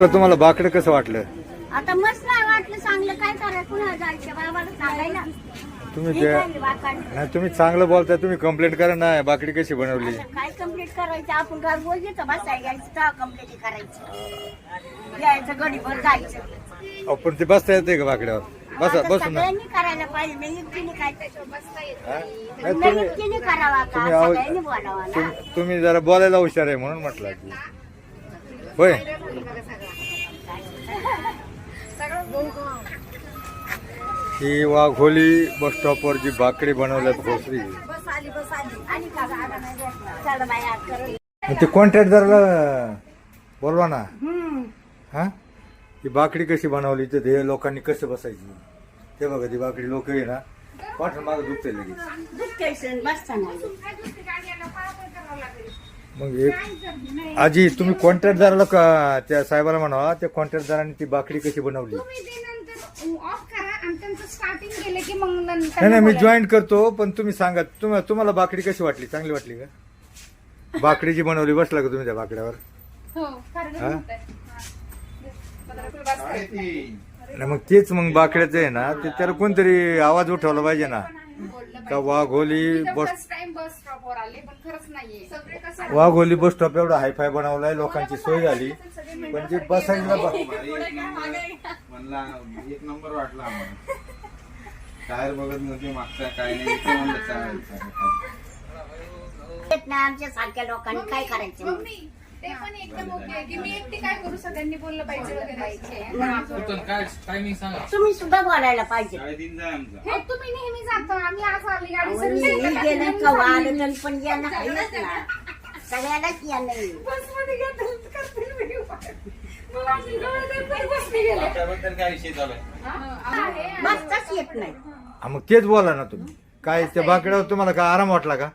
तुम्हाला बाकडं कसं वाटलं? आता मस्त वाटलं चांगलं काय करायचं? कुणा जायचं? बाबाला सांगायला तुम्ही. नाही तुम्ही चांगलं बोलताय तुम्ही कंप्लेंट करा ना. बाकडी कशी बनवली? आता काय कंप्लीट करायचं? आपण काय बोलली तर बसायला घ्यायचं तेव्हा कंप्लीट करायचं. यायचं गडीभर जायचं. आपण ते बसता येते का बाकड्यावर? बसा आता बसू ना सगळ्यांनी करायला पाहिजे मी एकटीने काय हा? नाही, मी तुम्ही एकटीने करावा का तुम्ही आवाज- सगळ्यांनी बोलावा ना. तुम- तुम्ही जरा बोलायला हुशार आहे म्हणून म्हटलं की. होय. ही वाघोली बस स्टॉपवर जी बाकडी बनवल्यात भोसरी. मग ते कॉन्ट्रॅक्टरला बोलवा ना. हा? ही बाकडी कशी बनवली तर ध्येय लोकांनी कसं बसायची? ते बघा ती बाकडी लोक आहे ना पाठ माग दुखते लगेच मग एक आजी तुम्ही कॉन्ट्रॅक्टदाराला का त्या साहेबाला म्हणावा त्या कॉन्ट्रॅक्टदाराने ती बाकडी कशी बनवली तुम्ही ते नंतर ऑफ करा आणि त्यांचं स्टार्टिंग केलं की मग नंतर नाही नाही मी. जॉईन करतो पण तुम्ही सांगा तुम्हा- तुम्हाला बाकडी कशी वाटली चांगली वाटली का बाकडी जी बनवली बसला का तुम्ही त्या बाकड्यावर हो हा? हा. बस. नाही मग तेच मग बाकड्याचं आहे ना ते त्याला कोणतरी आवाज उठवला पाहिजे ना का वाघोली. बस टाइम बस स्टॉपवर आले पण खरंच नाहीये. सगळे कसं वाघोली बस स्टॉप एवढा हायफाय बनवलाय लोकांची सोय झाली. पण जे बसायला बा- म्हणला एक नंबर वाटला आम्हाला. टायर बघत नव्हते मागचा काय नाही इथे म्हणलं चालेल चालेल येत नाही आमच्या सारख्या लोकांनी काय करायचं? मग? मम्मी ते पण एकदम ओके आहे की मी एकटी काय करू सगळ्यांनी बोललं पाहिजे वगैरे. तुम्ही सुद्धा बोलायला पाहिजे. शाळेत जाय आमचा. हे तुम्ही नेहमी जाता. आम्ही आज आली गाडी मी गेलं कवा. आलं तरी पण या नाहीच ना सगळ्यालाच या नाही बसमध्ये घेतलं तर करतील व्हिडिओ. मला आपली डोळे देत नाही, बसने गेले. त्याबद्दल काय विषय चालू आहे? आहे. बसताच येत नाही. हा, मग तेच बोला ना तुम्ही. काय त्या बाकड्यावर तुम्हाला काय आराम वाटला का?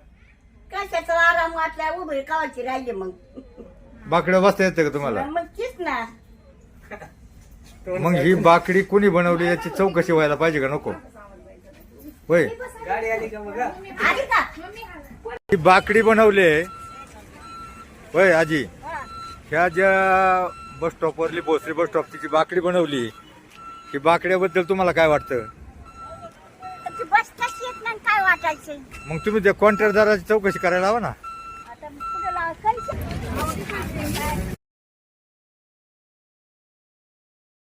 काय त्याचा आराम वाटला? उभे कावाची राहिले मग. बाकड्यावर बसता येतं का तुम्हाला? मग तीच ना. मग ही बाकडी कोणी बनवली याची चौकशी व्हायला पाहिजे का नको? होय. आली का ही बाकडी बनवली आहे. होय आजी. ह्या ज्या बस स्टॉपवरली भोसरी बस स्टॉपची जी बाकडी बनवली ही बाकड्याबद्दल तुम्हाला काय वाटतं? ती बसताच येत नाही काय वाटायचं? मग तुम्ही त्या कॉन्ट्रॅक्टदाराची चौकशी करायला हवा ना.